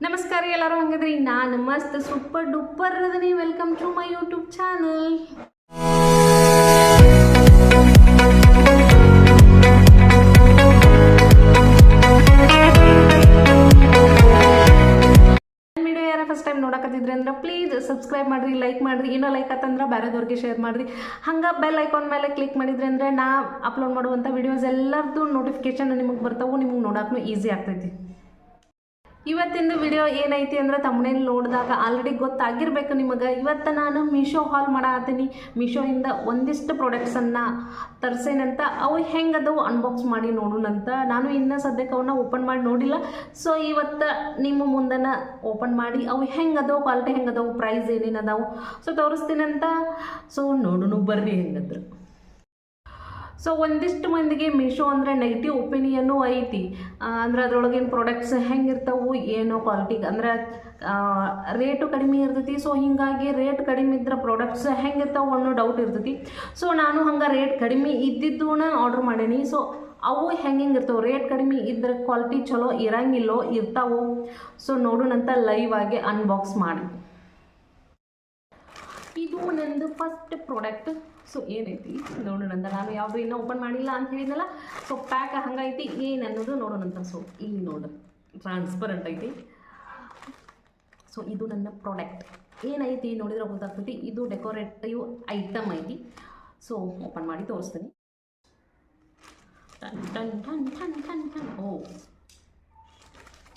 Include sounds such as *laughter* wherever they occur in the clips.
ನಮಸ್ಕಾರ ಎಲ್ಲರೂ ಹಂಗಿದ್ರಿ? ನಾನು ಮಸ್ತ್ super duper ಅದನಿ welcome to my YouTube channel first time ನೋಡಕತ್ತಿದ್ರಿ ಅಂದ್ರೆ ಪ್ಲೀಸ್ ಸಬ್ಸ್ಕ್ರೈಬ್ ಮಾಡ್ರಿ ಲೈಕ್ ಮಾಡ್ರಿ. ಏನೋ ಲೈಕ್ ಆತಂದ್ರೆ ಬೇರೆದವ್ರಿಗೆ ಶೇರ್ ಮಾಡ್ರಿ. ಹಂಗೆ ಬೆಲ್ ಐಕಾನ್ ಮೇಲೆ ಕ್ಲಿಕ್ ಮಾಡಿದ್ರಿ ಅಂದ್ರೆ ನಾ ಅಪ್ಲೋಡ್ ಮಾಡುವಂಥ ವಿಡಿಯೋಸ್ ಎಲ್ಲರದ್ದು ನೋಟಿಫಿಕೇಶನ್ ನಿಮಗೆ ಬರ್ತಾವು, ನಿಮಗೆ ನೋಡೋಕ್ಕೂ ಈಸಿ ಆಗ್ತೈತಿ. ಇವತ್ತಿಂದು ವಿಡಿಯೋ ಏನೈತಿ ಅಂದ್ರೆ ತಮ್ಮನೇಲಿ ನೋಡಿದಾಗ ಆಲ್ರೆಡಿ ಗೊತ್ತಾಗಿರ್ಬೇಕು ನಿಮಗೆ. ಇವತ್ತು ನಾನು ಮೀಶೋ ಹಾಲ್ ಮಾಡತ್ತೀನಿ ಮೀಶೋಯಿಂದ ಒಂದಿಷ್ಟು ಪ್ರಾಡಕ್ಟ್ಸನ್ನು ತರ್ಸೇನಂತ ಅವು ಹೆಂಗದವು ಅನ್ಬಾಕ್ಸ್ ಮಾಡಿ ನೋಡೋಣಂತ ನಾನು ಇನ್ನೂ ಸದ್ಯಕ್ಕೆ ಅವನ್ನ ಓಪನ್ ಮಾಡಿ ನೋಡಿಲ್ಲ. ಸೊ ಇವತ್ತು ನಿಮ್ಮ ಮುಂದನ ಓಪನ್ ಮಾಡಿ ಅವು ಹೆಂಗದವು ಕ್ವಾಲಿಟಿ ಹೆಂಗದವು ಪ್ರೈಸ್ ಏನೇನದವು ಸೊ ತೋರಿಸ್ತೀನಂತ ಸೊ ನೋಡೋಣ, ಬರ್ರಿ ಹೆಂಗದ್ರು. ಸೊ ಒಂದಿಷ್ಟು ಮಂದಿಗೆ ಮೀಶೋ ಅಂದರೆ ನೆಗೆಟಿವ್ ಒಪಿನಿಯನ್ನು ಐತಿ. ಅಂದ್ರೆ ಅದ್ರೊಳಗಿನ ಪ್ರಾಡಕ್ಟ್ಸ್ ಹೆಂಗಿರ್ತಾವು ಏನೋ ಕ್ವಾಲಿಟಿ ಅಂದ್ರೆ ರೇಟು ಕಡಿಮೆ ಇರ್ತೈತಿ. ಸೊ ಹೀಗಾಗಿ ರೇಟ್ ಕಡಿಮೆ ಇದ್ರೆ ಪ್ರಾಡಕ್ಟ್ಸ್ ಹೆಂಗಿರ್ತಾವು ಅನ್ನೋ ಡೌಟ್ ಇರ್ತೈತಿ. ಸೊ ನಾನು ಹಂಗೆ ರೇಟ್ ಕಡಿಮೆ ಇದ್ದಿದ್ದೂನ ಆರ್ಡ್ರ್ ಮಾಡೀನಿ. ಸೊ ಅವು ಹೆಂಗೆ ಇರ್ತಾವೆ? ರೇಟ್ ಕಡಿಮೆ ಇದ್ರೆ ಕ್ವಾಲಿಟಿ ಚಲೋ ಇರಂಗಿಲ್ಲೋ, ಇರ್ತಾವು? ಸೊ ನೋಡೋಣಂತ ಲೈವ್ ಆಗಿ ಅನ್ಬಾಕ್ಸ್ ಮಾಡಿ. ಇದು ನಂದು ಫಸ್ಟ್ ಪ್ರಾಡಕ್ಟ್ ಸೊ ಏನೈತಿ? ನೋಡೋಣಂತ ನಾನು ಯಾವುದು ಇನ್ನೂ ಓಪನ್ ಮಾಡಿಲ್ಲ ಅಂತ ಹೇಳಿದ್ನಲ್ಲ? ಸೊ ಪ್ಯಾಕ್ ಹಂಗೈತಿ, ಏನು ಅನ್ನೋದು ನೋಡೋಣಂತ ಸೊ ಇಲ್ಲಿ ನೋಡು ಟ್ರಾನ್ಸ್ಪರೆಂಟ್ ಐತಿ. ಸೊ ಇದು ನನ್ನ ಪ್ರಾಡಕ್ಟ್ ಏನೈತಿ ನೋಡಿದ್ರೆ ಗೊತ್ತಾಗ್ತೈತಿ. ಇದು ಡೆಕೋರೇಟಿವ್ ಐಟಮ್ ಐತಿ. ಸೊ ಓಪನ್ ಮಾಡಿ ತೋರಿಸ್ತೀನಿ. ಟನ್ ಟನ್ ಟನ್ ಟನ್ ಓ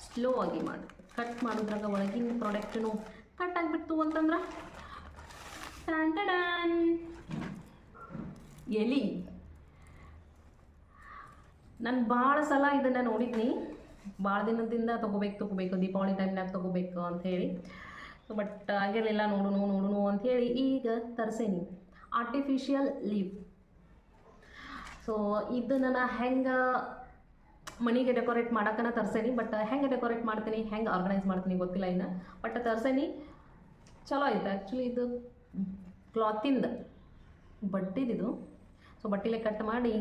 ಸ್ಲೋ ಆಗಿ ಮಾಡಿ. ಕಟ್ ಮಾಡಿದ್ರಾಗ ಒಳಗಿನ ಪ್ರಾಡಕ್ಟನು ಕಟ್ ಆಗಿಬಿಡ್ತು ಅಂತಂದ್ರೆ? ಟನ್ ಟಡನ್. ಎಲಿ. ನಾನು ಭಾಳ ಸಲ ಇದನ್ನು ನೋಡಿದ್ನಿ. ಭಾಳ ದಿನದಿಂದ ತೊಗೋಬೇಕು ತೊಗೋಬೇಕು, ದೀಪಾವಳಿ ಟೈಮ್ನಾಗ ತೊಗೋಬೇಕು ಅಂತ ಹೇಳಿ. ಬಟ್ ಆಗಿರಲಿಲ್ಲ, ನೋಡುನು ನೋಡುನು ಅಂತ ಹೇಳಿ ಈಗ ತರಿಸೇನಿ. ಆರ್ಟಿಫಿಷಿಯಲ್ ಲೀವ್ ಸೊ ಇದನ್ನು ನಾನು ಹೆಂಗೆ ಮನೆಗೆ ಡೆಕೋರೇಟ್ ಮಾಡೋಕ್ಕನ ತರ್ಸೇನಿ. ಬಟ್ ಹೆಂಗೆ ಡೆಕೋರೇಟ್ ಮಾಡ್ತೀನಿ, ಹೆಂಗೆ ಆರ್ಗನೈಸ್ ಮಾಡ್ತೀನಿ ಗೊತ್ತಿಲ್ಲ ಇನ್ನು. ಬಟ್ ತರ್ಸೇನಿ. ಚಲೋ ಐತೆ. ಆ್ಯಕ್ಚುಲಿ ಇದು ಕ್ಲಾತಿಂದ ಬಟ್ಟಿದಿದು ಸೊ ಬಟ್ಟಿಲೆ ಕಟ್ ಮಾಡಿ.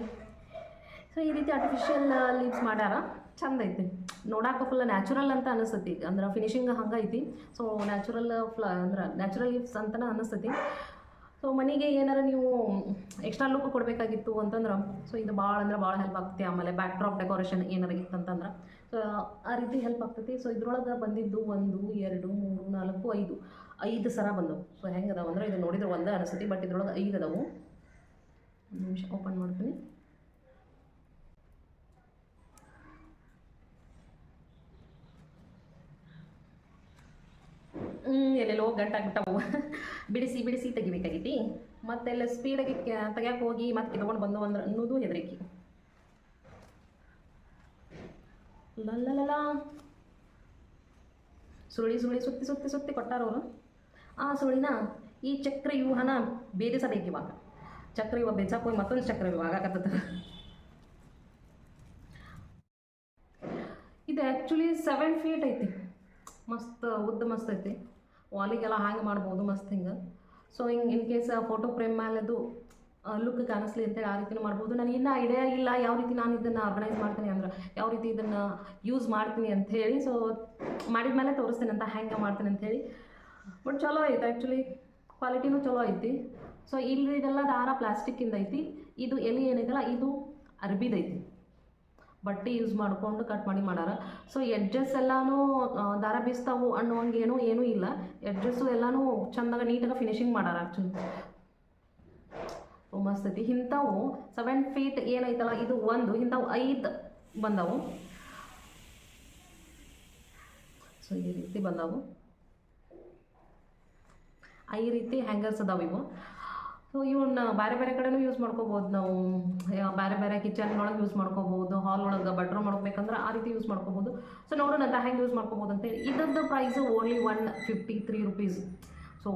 ಸೊ ಈ ರೀತಿ ಆರ್ಟಿಫಿಷಿಯಲ್ ಲೀವ್ಸ್ ಮಾಡ್ಯಾರ. ಚಂದ ಐತಿ. ನೋಡಾಕ ಫುಲ್ ನ್ಯಾಚುರಲ್ ಅಂತ ಅನಿಸ್ತೈತಿ. ಅಂದ್ರೆ ಫಿನಿಶಿಂಗ್ ಹಂಗೆ ಐತಿ. ಸೊ ನ್ಯಾಚುರಲ್ ಫ್ಲ ಅಂದ್ರೆ ನ್ಯಾಚುರಲ್ ಲೀವ್ಸ್ ಅಂತಲೇ ಅನಿಸ್ತೈತಿ. ಸೊ ಮನೆಗೆ ಏನಾರ ನೀವು ಎಕ್ಸ್ಟ್ರಾ ಲುಕ್ ಕೊಡಬೇಕಾಗಿತ್ತು ಅಂತಂದ್ರೆ ಸೊ ಇದು ಭಾಳ ಅಂದ್ರೆ ಭಾಳ ಹೆಲ್ಪ್ ಆಗ್ತೈತಿ. ಆಮೇಲೆ ಬ್ಯಾಕ್ ಡ್ರಾಪ್ ಡೆಕೋರೇಷನ್ ಏನಾರ ಇತ್ತಂತಂದ್ರೆ ಸೊ ಆ ರೀತಿ ಹೆಲ್ಪ್ ಆಗ್ತೈತಿ. ಸೊ ಇದ್ರೊಳಗೆ ಬಂದಿದ್ದು ಒಂದು, ಎರಡು, ಮೂರು, ನಾಲ್ಕು, ಐದು. ಐದು ಸರ ಬಂದವು. ಸೊ ಹೆಂಗೆ ಅಂದ್ರೆ ಇದು ನೋಡಿದ್ರೆ ಒಂದೇ ಅನಿಸ್ತೈತಿ ಬಟ್ ಇದ್ರೊಳಗೆ ಐದು ಅದಾವು. ನಿಮಿಷ ಓಪನ್ ಮಾಡ್ತೀನಿ ಎಲ್ಲೆಲ್ಲೋ ಗಂಟಾಗ್ಬಿಟ್ಟವು ಬಿಡಿಸಿ ಬಿಡಿಸಿ ತೆಗಿಬೇಕಾಗೈತಿ. ಮತ್ತೆಲ್ಲ ಸ್ಪೀಡಾಗಿ ತೆಗಿಯಕ್ಕೆ ಹೋಗಿ ಮತ್ತೆ ಕಿತ್ಕೊಂಡು ಬಂದು ಅಂದ್ರೆ ಅನ್ನೋದು ಹೆದರಿಕೆ. ಲಲ್ಲಲಲ. ಸುಳಿ ಸುಳಿ ಸುತ್ತಿ ಸುತ್ತಿ ಸುತ್ತಿ ಕೊಟ್ಟಾರವರು ಆ ಸುಳಿನ ಈ ಚಕ್ರ ವ್ಯೂಹನ ಭೇದಿಸಬೇಕು ಇವಾಗ. ಚಕ್ರ ಇವಾಗ ಬೆಚ್ಚಕ್ಕೆ ಹೋಗಿ ಮತ್ತೊಂದು ಚಕ್ರ ಇವಾಗ ಆಗಾಕತ್ತದ ಇದು ಆ್ಯಕ್ಚುಲಿ ಸೆವೆನ್ ಫೀಟ್ ಐತಿ. ಮಸ್ತ್, ಉದ್ದ ಮಸ್ತ್ ಐತಿ. ವಾಲಿಗೆಲ್ಲ ಹ್ಯಾಂಗ್ ಮಾಡ್ಬೋದು ಮಸ್ತ್ ಹಿಂಗೆ. ಸೊ ಹಿಂಗೆ ಇನ್ ಕೇಸ್ ಫೋಟೋ ಫ್ರೇಮ್ ಮೇಲೆ ಅದು ಲುಕ್ ಕಾಣಿಸ್ಲಿ ಅಂತೇಳಿ ಆ ರೀತಿನೂ ಮಾಡ್ಬೋದು. ನನಗೆ ಇನ್ನೂ ಐಡಿಯಾ ಇಲ್ಲ ಯಾವ ರೀತಿ ನಾನು ಇದನ್ನು ಆರ್ಗನೈಸ್ ಮಾಡ್ತೀನಿ ಅಂದ್ರೆ, ಯಾವ ರೀತಿ ಇದನ್ನು ಯೂಸ್ ಮಾಡ್ತೀನಿ ಅಂತ ಹೇಳಿ. ಸೊ ಮಾಡಿದ ಮೇಲೆ ತೋರಿಸ್ತೀನಿ ಅಂತ ಹ್ಯಾಂಗೆ ಮಾಡ್ತೀನಿ ಅಂತ ಹೇಳಿ. ಬಟ್ ಚಲೋ ಐತೆ ಆ್ಯಕ್ಚುಲಿ ಕ್ವಾಲಿಟಿನೂ ಚಲೋ ಐತಿ. ಸೊ ಇಲ್ಲಿ ಇದೆಲ್ಲ ದಾರ ಪ್ಲಾಸ್ಟಿಕ್ಕಿಂದ ಐತಿ. ಇದು ಎಲ್ಲಿ ಏನೈತಲ್ಲ ಇದು ಅರ್ಬಿದೈತಿ ಬಟ್ಟೆ ಯೂಸ್ ಮಾಡಿಕೊಂಡು ಕಟ್ ಮಾಡಿ ಮಾಡಾರ. ಸೊ ಎಡ್ಜಸ್ ಎಲ್ಲಾನು ದಾರ ಬೀಸ್ತಾವು ಅನ್ನುವಂಗೆ ಏನೂ ಇಲ್ಲ. ಎಡ್ಜಸ್ಸು ಎಲ್ಲಾನು ಚಂದಾಗ ನೀಟಾಗಿ ಫಿನಿಶಿಂಗ್ ಮಾಡ್ಯಾರ ಆ್ಯಕ್ಚುಲಿ ಮಸ್ತ್ ಐತಿ. ಇಂಥವು ಸೆವೆನ್ ಫೀಟ್ ಏನೈತಲ್ಲ, ಇದು ಒಂದು ಇಂಥವು ಐದು ಬಂದವು. ಸೊ ಈ ರೀತಿ ಬಂದವು. ಈ ರೀತಿ ಹ್ಯಾಂಗರ್ಸ್ ಅದಾವ ಇವು. ಸೊ ಇವನ್ನ ಬೇರೆ ಬೇರೆ ಕಡೆನೂ ಯೂಸ್ ಮಾಡ್ಕೋಬೋದು ನಾವು. ಬೇರೆ ಬೇರೆ ಕಿಚನ್ ಒಳಗೆ ಯೂಸ್ ಮಾಡ್ಕೋಬೋದು ಹಾಲ್ ಒಳಗೆ ಬೆಡ್ರೂಮ್ ಮಾಡ್ಬೇಕಂದ್ರೆ ಆ ರೀತಿ ಯೂಸ್ ಮಾಡ್ಕೋಬೋದು. ಸೊ ನೋಡೋಣ ಅಂತ ಹೆಂಗೆ ಯೂಸ್ ಮಾಡ್ಕೋಬೋದು ಅಂತೇಳಿ ಇದ್ದ price only one fifty three rupees so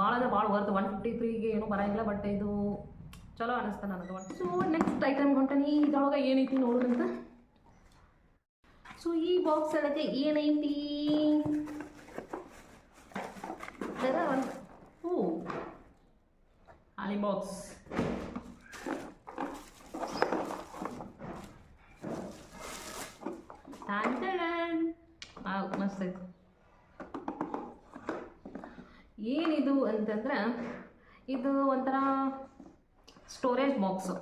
ಭಾಳ ಅಂದ್ರೆ ಭಾಳ ವರ್ತ್ ಒನ್ ಫಿಫ್ಟಿ ತ್ರೀಗೆ ಏನೂ ಬರೋಂಗಿಲ್ಲ ಬಟ್ ಇದು ಚಲೋ ಅನಿಸ್ತಾ ನನಗೆ ಒಟ್ಟು ಸೊ ನೆಕ್ಸ್ಟ್ ಐಟಮ್ ಹೊಂಟನಿ ಇದೊಳಗೆ ಏನೈತಿ ನೋಡೋದಂತ ಸೊ ಈ ಬಾಕ್ಸ್ ಒಳಗೆ ಏನೈತಿ? ಒಂದು ಖಾಲಿ ಬಾಕ್ಸ್ ಮಸ್ತ್ ಏನಿದು ಅಂತಂದ್ರೆ ಇದು ಒಂಥರ ಸ್ಟೋರೇಜ್ ಬಾಕ್ಸು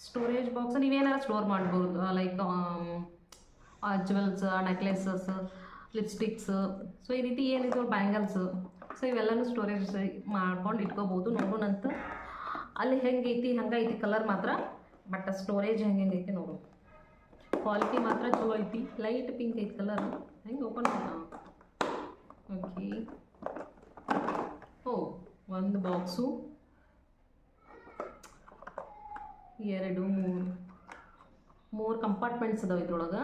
ಸ್ಟೋರೇಜ್ ಬಾಕ್ಸ್ ನೀವೇನಾರು ಸ್ಟೋರ್ ಮಾಡ್ಬೋದು like jewels necklaces lipsticks so ಈ ರೀತಿ ಏನಿದು ಬ್ಯಾಂಗಲ್ಸು ಸೊ ಇವೆಲ್ಲನೂ ಸ್ಟೋರೇಜ್ ಮಾಡ್ಕೊಂಡು ಇಟ್ಕೋಬೋದು, ನೋಡೋಣಂತ. ಅಲ್ಲಿ ಹೆಂಗೈತಿ, ಹಂಗೈತಿ ಕಲರ್ ಮಾತ್ರ ಬಟ್ ಸ್ಟೋರೇಜ್ ಹೆಂಗೆ ಹೆಂಗೈತಿ ನೋಡು. ಕ್ವಾಲಿಟಿ ಮಾತ್ರ ಚಲೋ ಐತಿ. ಲೈಟ್ ಪಿಂಕ್ ಐತಿ ಕಲರ್ ಹೆಂಗೆ ಓಪನ್ ಓಕೆ ಓ, ಒಂದು ಬಾಕ್ಸು ಎರಡು, ಮೂರು. ಮೂರು ಕಂಪಾರ್ಟ್ಮೆಂಟ್ಸ್ ಅದಾವೆ ಇದ್ರೊಳಗೆ.